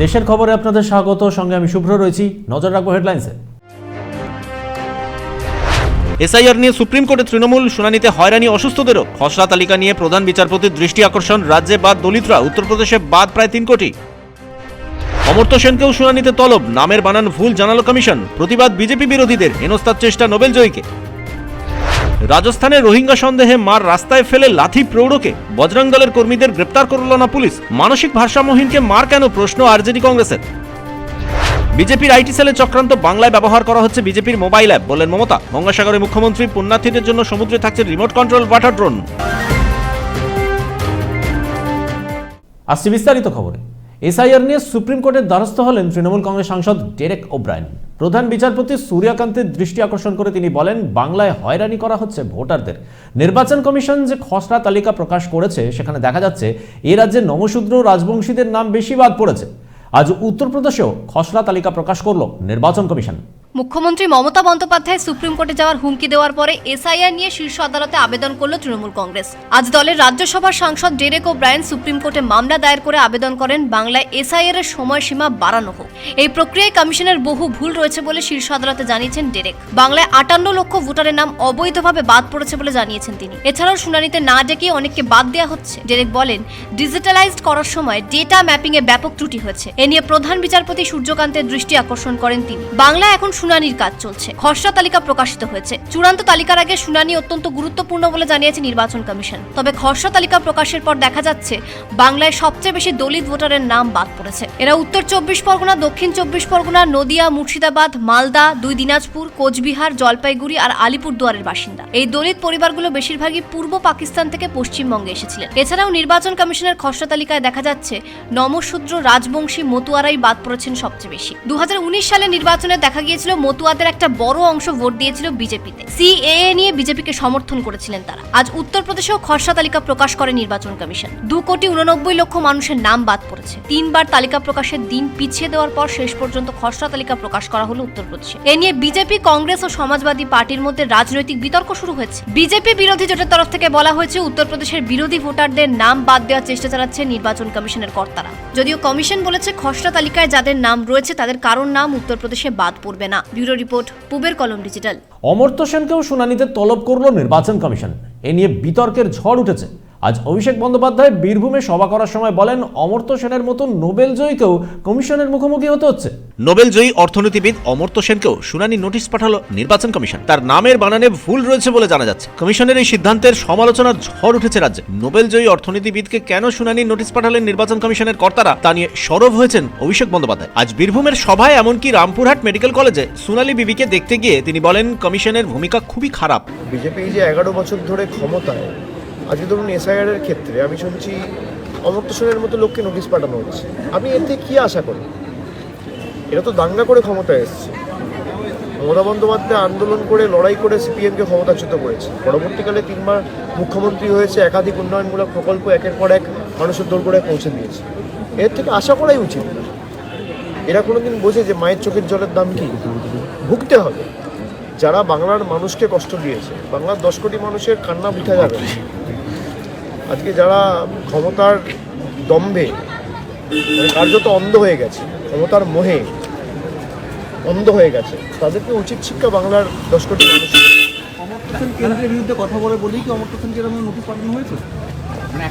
দেশের খবরে আপনাদের স্বাগত, সঙ্গে আমি শুভ্র রয়েছি। নজর রাখব হেডলাইন্সে। এসআইআর নিয়ে সুপ্রিম কোর্টে তৃণমূল শুনানিতে হয়রানি অসুস্থদেরও। খসড়া তালিকা নিয়ে প্রধান বিচারপতির দৃষ্টি আকর্ষণ, রাজ্যে বাদ দলিতরা, উত্তরপ্রদেশে বাদ প্রায় তিন কোটি। অমর্ত্য সেনকেও শুনানিতে তলব, নামের বানান ভুল, জানালো কমিশন। প্রতিবাদ বিজেপি বিরোধীদের, হেনস্থার চেষ্টা নোবেল জয়ীকে রাজস্থানে রোহিঙ্গা সন্দেহে মার রাস্তায় ফেলে লাথি প্রৌঢ়কে। বজরং দলের কর্মীদের গ্রেপ্তার করল না পুলিশ। মানসিক ভারসাম্যহীনকে মার কেন প্রশ্ন আরজেডি কংগ্রেসের। বিজেপির আইটি সেলে চক্রান্ত বাংলায় ব্যবহার করা হচ্ছে বিজেপির মোবাইল অ্যাপ, বললেন মমতা। গঙ্গাসাগরে মুখ্যমন্ত্রী পুণ্যার্থীদের জন্য সমুদ্রে থাকছে রিমোট কন্ট্রোল ওয়াটার ড্রোন। আসছে বিস্তারিত খবরে। এসআইআর নিয়ে সুপ্রিম কোর্টের দ্বারস্থ হলেন তৃণমূল কংগ্রেস সাংসদ ডেরেক ওব্রায়ন। প্রধান বিচারপতি সূর্যকান্তের দৃষ্টি আকর্ষণ করে তিনি বলেন, বাংলায় হয়রানি করা হচ্ছে ভোটারদের। নির্বাচন কমিশন যে খসড়া তালিকা প্রকাশ করেছে, সেখানে দেখা যাচ্ছে এ রাজ্যে নমশূদ্র রাজবংশীদের নাম বেশি বাদ পড়েছে। আজ উত্তরপ্রদেশেও খসড়া তালিকা প্রকাশ করল নির্বাচন কমিশন। মুখ্যমন্ত্রী মমতা বন্দ্যোপাধ্যায় সুপ্রিম কোর্টে যাওয়ার হুমকি দেওয়ার পরে এসআইআর নিয়ে শীর্ষ আদালতে আবেদন করল তৃণমূল কংগ্রেস। আজ দলের রাজ্যসভার সাংসদ ডেরেক ও ব্রায়ন সুপ্রিম কোর্টে মামলা দায়ের করে আবেদন করেন, বাংলায় এসআইআর এর সময়সীমা বাড়ানো হোক। এই প্রক্রিয়ায় কমিশনের বহু ভুল রয়েছে বলে শীর্ষ আদালতে জানিয়েছেন ডেরেক। বাংলায় আটান্ন লক্ষ ভোটারের নাম অবৈধভাবে বাদ পড়েছে বলে জানিয়েছেন তিনি। এছাড়াও শুনানিতে না ডেকে অনেককে বাদ দেওয়া হচ্ছে। ডেরেক বলেন, ডিজিটালাইজড করার সময় ডেটা ম্যাপিং এ ব্যাপক ত্রুটি হয়েছে। এ নিয়ে প্রধান বিচারপতি সূর্যকান্তের দৃষ্টি আকর্ষণ করেন তিনি। বাংলা এখন শুনানির কাজ চলছে। খসড়া তালিকা প্রকাশিত হয়েছে। চূড়ান্ত তালিকার আগে শুনানি অত্যন্ত গুরুত্বপূর্ণ বলে জানিয়েছে নির্বাচন কমিশন। তবে খসড়া তালিকা প্রকাশের পর দেখা যাচ্ছে, বাংলায় সবচেয়ে বেশি দলিত ভোটারের নাম বাদ পড়েছে। এরা উত্তর চব্বিশ পরগনা, দক্ষিণ চব্বিশ পরগনা, নদিয়া, মুর্শিদাবাদ, মালদা, দুই দিনাজপুর, কোচবিহার, জলপাইগুড়ি আর আলিপুরদুয়ারের বাসিন্দা। এই দলিত পরিবারগুলো বেশিরভাগই পূর্ব পাকিস্তান থেকে পশ্চিমবঙ্গে এসেছিলেন। এছাড়াও নির্বাচন কমিশনের খসড়া তালিকায় দেখা যাচ্ছে নমশূদ্র রাজবংশী মতুয়ারাই বাদ পড়েছেন সবচেয়ে বেশি। দুহাজার উনিশ সালে নির্বাচনে দেখা গিয়েছিল মতুয়াদের একটা বড় অংশ ভোট দিয়েছিল বিজেপিতে। সিএএ নিয়ে বিজেপিকে সমর্থন করেছিলেন তারা। আজ উত্তরপ্রদেশেও খসড়া তালিকা প্রকাশ করে নির্বাচন কমিশন। দু কোটি উননব্বই লক্ষ মানুষের নাম বাদ পড়েছে। তিনবার তালিকা প্রকাশের দিন পিছিয়ে দেওয়ার পর শেষ পর্যন্ত খসড়া তালিকা প্রকাশ করা হলো উত্তরপ্রদেশে। এ নিয়ে বিজেপি, কংগ্রেস ও সমাজবাদী পার্টির মধ্যে রাজনৈতিক বিতর্ক শুরু হয়েছে। বিজেপি বিরোধী জোটের তরফ থেকে বলা হয়েছে, উত্তরপ্রদেশের বিরোধী ভোটারদের নাম বাদ দেওয়ার চেষ্টা চালাচ্ছে নির্বাচন কমিশনের কর্তারা। যদিও কমিশন বলেছে, খসড়া তালিকায় যাদের নাম রয়েছে, তাদের কারোর নাম উত্তরপ্রদেশে বাদ পড়বে না। ব্যুরো রিপোর্ট, পুবের কলম ডিজিটাল। অমর্ত্য সেনকেও শুনানিতে তলব করল নির্বাচন কমিশন। এ নিয়ে বিতর্কের ঝড় উঠেছে। আজ অভিষেক বন্দ্যোপাধ্যায় বীরভূমে সভা করার সময় বলেন অমর্ত্য সেনের মতো নোবেল জয়ীকেও কমিশনের মুখোমুখি হতে হচ্ছে। নোবেল জয়ী অর্থনীতিবিদ অমর্ত্য সেনকেও শুনানি নোটিশ পাঠালো নির্বাচন কমিশন। তার নামের বানানে ভুল রয়েছে বলে জানা যাচ্ছে। কমিশনের এই সিদ্ধান্তের সমালোচনার ঝড় উঠেছে রাজ্যে। নোবেল জয়ী অর্থনীতিবিদকে কেন শুনানি নোটিশ পাঠালেন নির্বাচন কমিশনের কর্তারা তা নিয়ে সরব হয়েছেন অভিষেক বন্দ্যোপাধ্যায়। আজ বীরভূমের সভায় এমনকি রামপুরহাট মেডিকেল কলেজে সোনালী বিবিকে দেখতে গিয়ে তিনি বলেন কমিশনের ভূমিকা খুবই খারাপ। বিজেপি যে এগারো বছর ধরে ক্ষমতায় আজকে ধরুন এসআইআর এর ক্ষেত্রে আমি শুনছি অমর্ত্য মতো লোককে নোটিশ পাঠানো হচ্ছে। আমি এর থেকে কী আশা করি এরা তো দাঙ্গা করে ক্ষমতায় এসছে। মমতা বন্দ্যোপাধ্যায় আন্দোলন করে, লড়াই করে সিপিএমকে ক্ষমতাচ্যুত করেছে। পরবর্তীকালে তিনবার মুখ্যমন্ত্রী হয়েছে, একাধিক উন্নয়নমূলক প্রকল্প একের পর এক মানুষের দোরগোড়ায় পৌঁছে দিয়েছে। এর থেকে আশা করাই উচিত। এরা কোনোদিন বোঝে যে মায়ের চোখের জলের দাম কি? ভুগতে হবে। যারা বাংলার মানুষকে কষ্ট দিয়েছে, বাংলার দশ কোটি মানুষের কান্না বুঝা যাবে। আজকে যারা ক্ষমতার দম্ভে কার্য কার্যত অন্ধ হয়ে গেছে, ক্ষমতার মোহে অন্ধ হয়ে গেছে, তাদেরকে উচিত শিক্ষা বাংলার দশ কোটি মানুষ কেন্দ্রের বিরুদ্ধে কথা বলে বলেই কি অমর্ত্য সেনকে নোটিশ পাঠানো হয়েছে? মানে।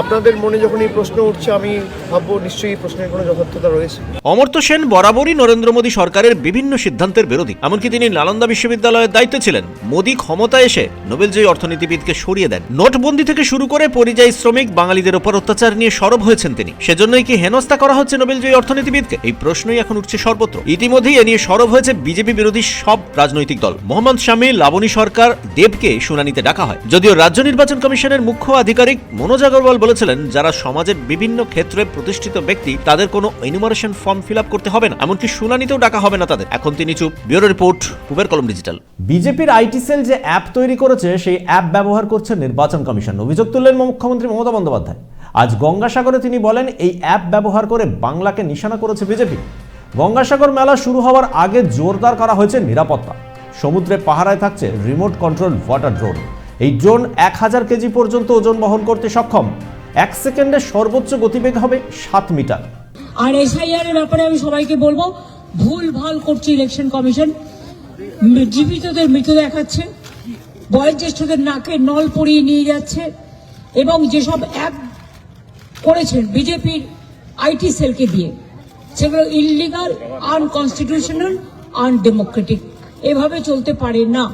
আপনাদের মনে যখন এই প্রশ্ন উঠছে আমি ভাববো নিশ্চয়ই এই প্রশ্নের কোনো যথার্থতা রয়েছে। অমর্ত্য সেন বরাবরই নরেন্দ্র মোদী সরকারের বিভিন্ন সিদ্ধান্তের বিরোধী এমনকি তিনি নালন্দা বিশ্ববিদ্যালয়ের দায়িত্বে ছিলেন। মোদী ক্ষমতা এসে নোবেলজয়ী অর্থনীতিবিদকে সরিয়ে দেন। নোটবন্দি থেকে শুরু করে পরিযায়ী শ্রমিক বাঙালিদের ওপর অত্যাচার নিয়ে সরব হয়েছেন তিনি। সেজন্যই কি হেনস্থা করা হচ্ছে নোবেলজয়ী অর্থনীতিবিদকে? এই প্রশ্নই এখন উঠছে সর্বত্র। ইতিমধ্যেই এ নিয়ে সরব হয়েছে বিজেপি বিরোধী সব রাজনৈতিক দল। মোহাম্মদ শামী লাবণী সরকার দেবকে শুনানিতে ডাকা হয়। যদিও রাজ্য নির্বাচন কমিশনের মুখ্য আধিকারিক মনোজ আগরওয়াল বলেছিলেন, যারা সমাজের বিভিন্ন ক্ষেত্রে প্রতিষ্ঠিত ব্যক্তি, তাদের কোনো এনুমারেশন ফর্ম ফিল করতে হবে না। এমনকি শুনানিতেও ডাকা হবে না তাদের। এখন তিনি চুপ। ব্যুরো রিপোর্ট, পুবের কলম ডিজিটাল। বিজেপির আইটি সেল যে অ্যাপ তৈরি করেছে, সেই অ্যাপ ব্যবহার করছে নির্বাচন কমিশন। অভিযোগ তুললেন মুখ্যমন্ত্রী মমতা বন্দ্যোপাধ্যায়। আজ গঙ্গাসাগরে তিনি বলেন, এই অ্যাপ ব্যবহার করে বাংলাকে নিশানা করেছে বিজেপি। গঙ্গাসাগর মেলা শুরু হওয়ার আগে জোরদার করা হয়েছে নিরাপত্তা। সমুদ্রে পাহারায় থাকছে রিমোট কন্ট্রোল ওয়াটার ড্রোন। এই ড্রোন এক হাজার কেজি পর্যন্ত ওজন বহন করতে সক্ষম। এক সেকেন্ডে সর্বোচ্চ গতিবেগ হবে সাত মিটার। আর এসআইআর এর ব্যাপারে আমি সবাইকে বলব, ভুল ভালো করছে ইলেকশন কমিশন। জীবিতদের মৃত দেখাচ্ছে, বয়োজ্যেষ্ঠদের নাকে নল পরিয়ে নিয়ে যাচ্ছে এবং যেসব অ্যাপ করেছেন বিজেপির আইটি সেলকে দিয়ে, সেগুলো ইলিগাল আনকনস্টিটিউশনাল আনডেমোক্রেটিক এভাবে চলতে পারে না।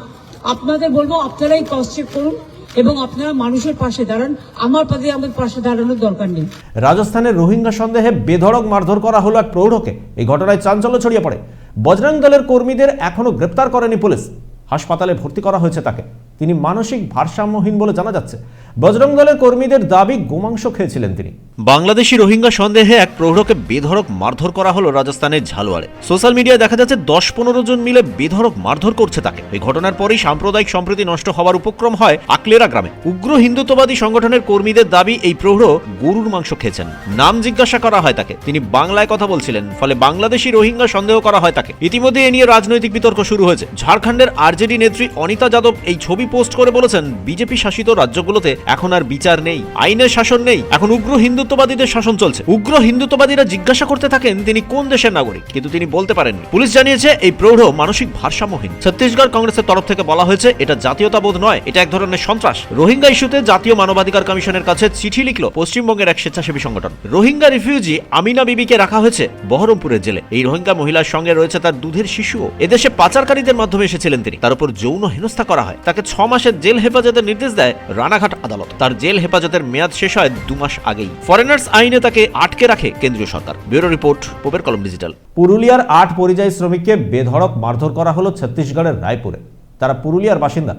আপনাদের বলব, আপনারাই ক্রস চেক করুন এবং আপনারা মানুষের পাশে দাঁড়ান। আমার পাশে, আমাদের পাশে দাঁড়ানোর দরকার নেই। রাজস্থানের রোহিঙ্গা সন্দেহে বেধড়ক মারধর করা হলো এক প্রৌঢ়কে। এই ঘটনায় চাঞ্চল্য ছড়িয়ে পড়ে। বজরং দলের কর্মীদের এখনও গ্রেপ্তার করেনি পুলিশ। হাসপাতালে ভর্তি করা হয়েছে তাকে। তিনি মানসিক ভারসাম্যহীন বলে জানা যাচ্ছে। বজরং দলের কর্মীদের দাবি গোমাংস খেয়েছিলেন তিনি। বাংলাদেশি রোহিঙ্গা সন্দেহে এক প্রৌঢ়কে বেধড়ক মারধর করা হলো রাজস্থানের ঝালুয়ারে। সোশ্যাল মিডিয়ায় দেখা যাচ্ছে দশ পনেরো জন মিলে বেধড়ক মারধর করছে তাকে। এই ঘটনার পরেই সাম্প্রদায়িক সম্প্রীতি নষ্ট হওয়ার উপক্রম হয় আকলেরা গ্রামে। উগ্র হিন্দুত্ববাদী সংগঠনের কর্মীদের দাবি এই প্রৌঢ় গরুর মাংস খেয়েছেন। নাম জিজ্ঞাসা করা হয় তাকে। তিনি বাংলায় কথা বলছিলেন, ফলে বাংলাদেশি রোহিঙ্গা সন্দেহ করা হয় তাকে। ইতিমধ্যে এ নিয়ে রাজনৈতিক বিতর্ক শুরু হয়েছে। ঝাড়খণ্ডের আরজেডি নেত্রী অনিতা যাদব এই ছবি পোস্ট করে বলেছেন, বিজেপি শাসিত রাজ্যগুলোতে এখন আর বিচার নেই, আইনের শাসন নেই, এখন উগ্র হিন্দুত্ববাদীদের শাসন চলছে। উগ্র হিন্দুত্ববাদীরা জিজ্ঞাসা করতে থাকেন তিনি কোন দেশের নাগরিক, কিন্তু তিনি বলতে পারেননি। পুলিশ জানিয়েছে, এই প্রৌঢ় মানসিক ভারসাম্যহীন। ছত্তিশগড় কংগ্রেসের তরফ থেকে বলা হয়েছে, এটা জাতীয়তাবোধ নয়, এটা এক ধরনের সন্ত্রাস। রোহিঙ্গা ইস্যুতে জাতীয় মানবাধিকার কমিশনের কাছে চিঠি লিখল পশ্চিমবঙ্গের এক স্বেচ্ছাসেবী সংগঠন। রোহিঙ্গা রিফিউজি আমিনা বিবিকে রাখা হয়েছে বহরমপুরের জেলে। এই রোহিঙ্গা মহিলার সঙ্গে রয়েছে তার দুধের শিশুও। এদেশে পাচারকারীদের মাধ্যমে এসেছিলেন তিনি। তার উপর যৌন হেনস্থা করা হয়। তাকে ছ মাসের জেল হেফাজতের নির্দেশ দেয় রানাঘাট আদালত। তার জেল হেফাজতের মেয়াদ শেষ হয় দু মাস আগেই। ফরেনার্স আইনে তাকে আটকে রাখে কেন্দ্রীয় সরকার। ব্যুরো রিপোর্ট পোপের কলম ডিজিটাল। পুরুলিয়ার আট পরিযায়ী শ্রমিককে বেধড়ক মারধর করা হলো ছত্তিশগড়ের রায়পুরে। তারা পুরুলিয়ার বাসিন্দা।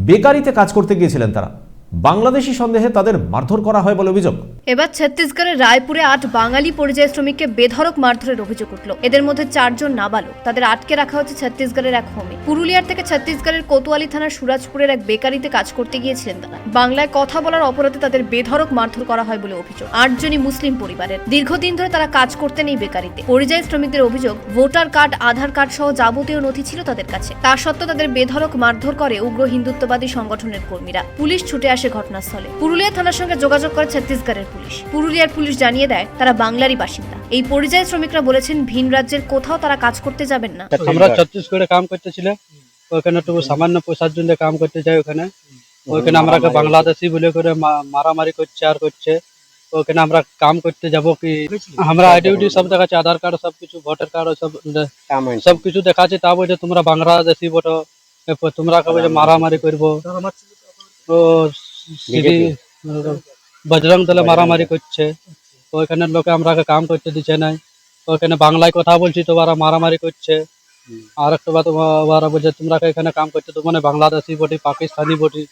বেকারিতে কাজ করতে গিয়েছিলেন তারা। বাংলাদেশি সন্দেহে তাদের মারধর করা হয় বলে অভিযোগ। এবার ছত্তিশগড়ের রায়পুরে আট বাঙালি পরিযায়ী শ্রমিককে বেধরক মারধরের অভিযোগ উঠল। এদের মধ্যে চারজন নাবালক। তাদের আটকে রাখা হচ্ছে ছত্তিশগড়ের এক হোমে। পুরুলিয়ার থেকে ছত্তিশগড়ের কোতোয়ালি থানার সুরাজপুরের এক বেকারিতে কাজ করতে গিয়েছিলেন তারা। বাংলায় কথা বলার অপরাধে তাদের বেধরক মারধর করা হয় বলে অভিযোগ। আটজনই মুসলিম পরিবারের। দীর্ঘদিন ধরে তারা কাজ করতেন এই বেকারিতে। পরিযায়ী শ্রমিকদের অভিযোগ, ভোটার কার্ড, আধার কার্ড সহ যাবতীয় নথি ছিল তাদের কাছে। তা সত্ত্বেও তাদের বেধরক মারধর করে উগ্র হিন্দুত্ববাদী সংগঠনের কর্মীরা। পুলিশ ছুটে আসে ঘটনাস্থলে। পুরুলিয়া থানার সঙ্গে যোগাযোগ করে ছত্তিশগড়ের পুলিশ। পুরুলিয়ার পুলিশ জানিয়ে দেয়, তারা বাংলারই বাসিন্দা। এই পরিযায়ী শ্রমিকরা বলেছেন, ভিন রাজ্যের কোথাও তারা কাজ করতে যাবেন না। আমরা ছত্তিশগড়ে কাম করতেছিল? ওখানে একটু সামান্য পয়সার জন্য কাম করতে যাই ওখানে। ওখানে আমরা বাংলাদেশি বলে করে মারামারি করছে আর করছে? ওখানে আমরা কাম করতে যাব কি? আমরা আইডি সব দেখাচ্ছে, আধার কার্ড সব কিছু ভোটার কার্ড সব সব কিছু দেখাচ্ছে। তা বলছে তোমরা বাংলাদেশি বটো তোমরা কবে মারামারি করব? বজরং দলে মারামারি করছে। ওইখানে লোকে আমরা কাম করতে দিচ্ছে নাই। ওখানে বাংলায় কথা বলছি তো ওরা মারামারি করছে। আর একটা ওরা বলছে তোমরা এখানে কাম করতে তো মানে বাংলাদেশি বটি পাকিস্তানি বটি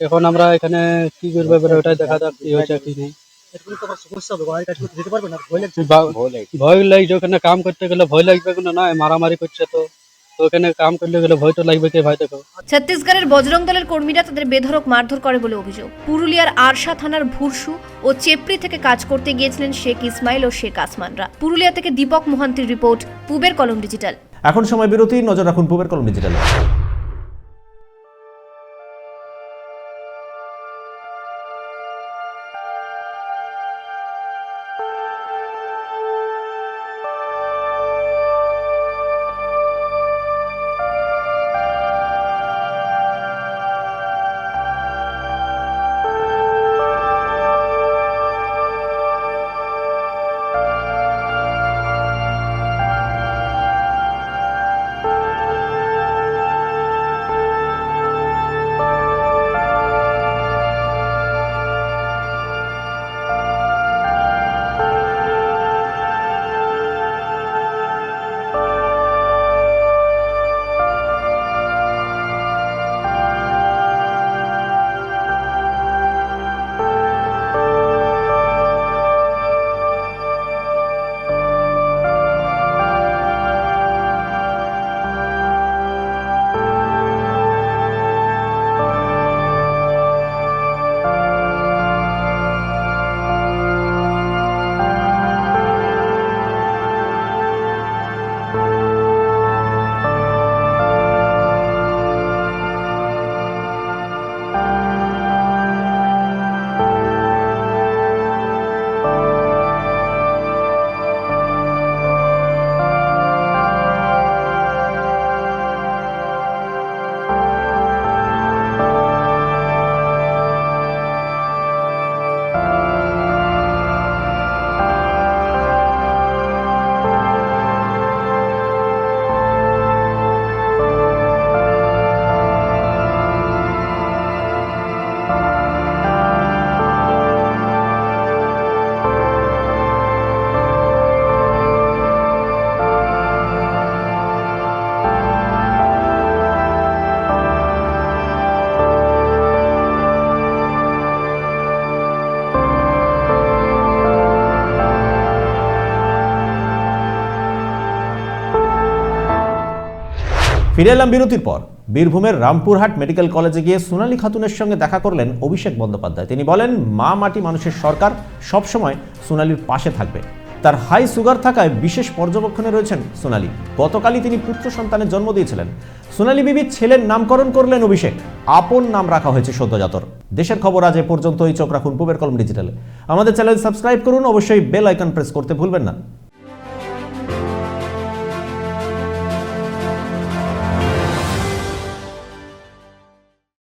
এখন আমরা এখানে কি করব এবারে ওটাই দেখা যাক কি হয়েছে কি নেই। ভয় লাগছে। ওখানে কাম করতে গেলে ভয় লাগবে কোনো নয় মারামারি করছে তো। তো ওখানে কাম করলে গেলে ভয় তো লাগবে কে ভাই দেখো ছত্তিশগড়ের বজরং দলের কর্মীরা তাদের বেধরক মারধর করে বলে অভিযোগ। পুরুলিয়ার আরশা থানার ভুরসু ও চেপড়ি থেকে কাজ করতে গিয়েছিলেন শেখ ইসমাইল ও শেখ আসমানরা। পুরুলিয়া থেকে দীপক মোহান্তির রিপোর্ট পুবের কলম ডিজিটাল। এখন সময় বিরতি নজর রাখুন পুবের কলম ডিজিটালে। ফিরে এলাম বিরতির পর। বীরভূমের রামপুরহাট মেডিকেল কলেজে গিয়ে সোনালী খাতুনের সঙ্গে দেখা করলেন অভিষেক বন্দ্যোপাধ্যায়। তিনি বলেন, মা মাটি মানুষের সরকার সবসময় সোনালীর পাশে থাকবে। তার হাই সুগার থাকায় বিশেষ পর্যবেক্ষণে রয়েছেন সোনালী। গতকালই তিনি পুত্র সন্তানের জন্ম দিয়েছিলেন। সোনালী বিবির ছেলের নামকরণ করলেন অভিষেক। আপন নাম রাখা হয়েছে সদ্যজাতর। দেশের খবর আজ এ পর্যন্তই। চোখ রাখুন পুবের কলম ডিজিটালে। আমাদের চ্যানেল সাবস্ক্রাইব করুন। অবশ্যই বেল আইকন প্রেস করতে ভুলবেন না।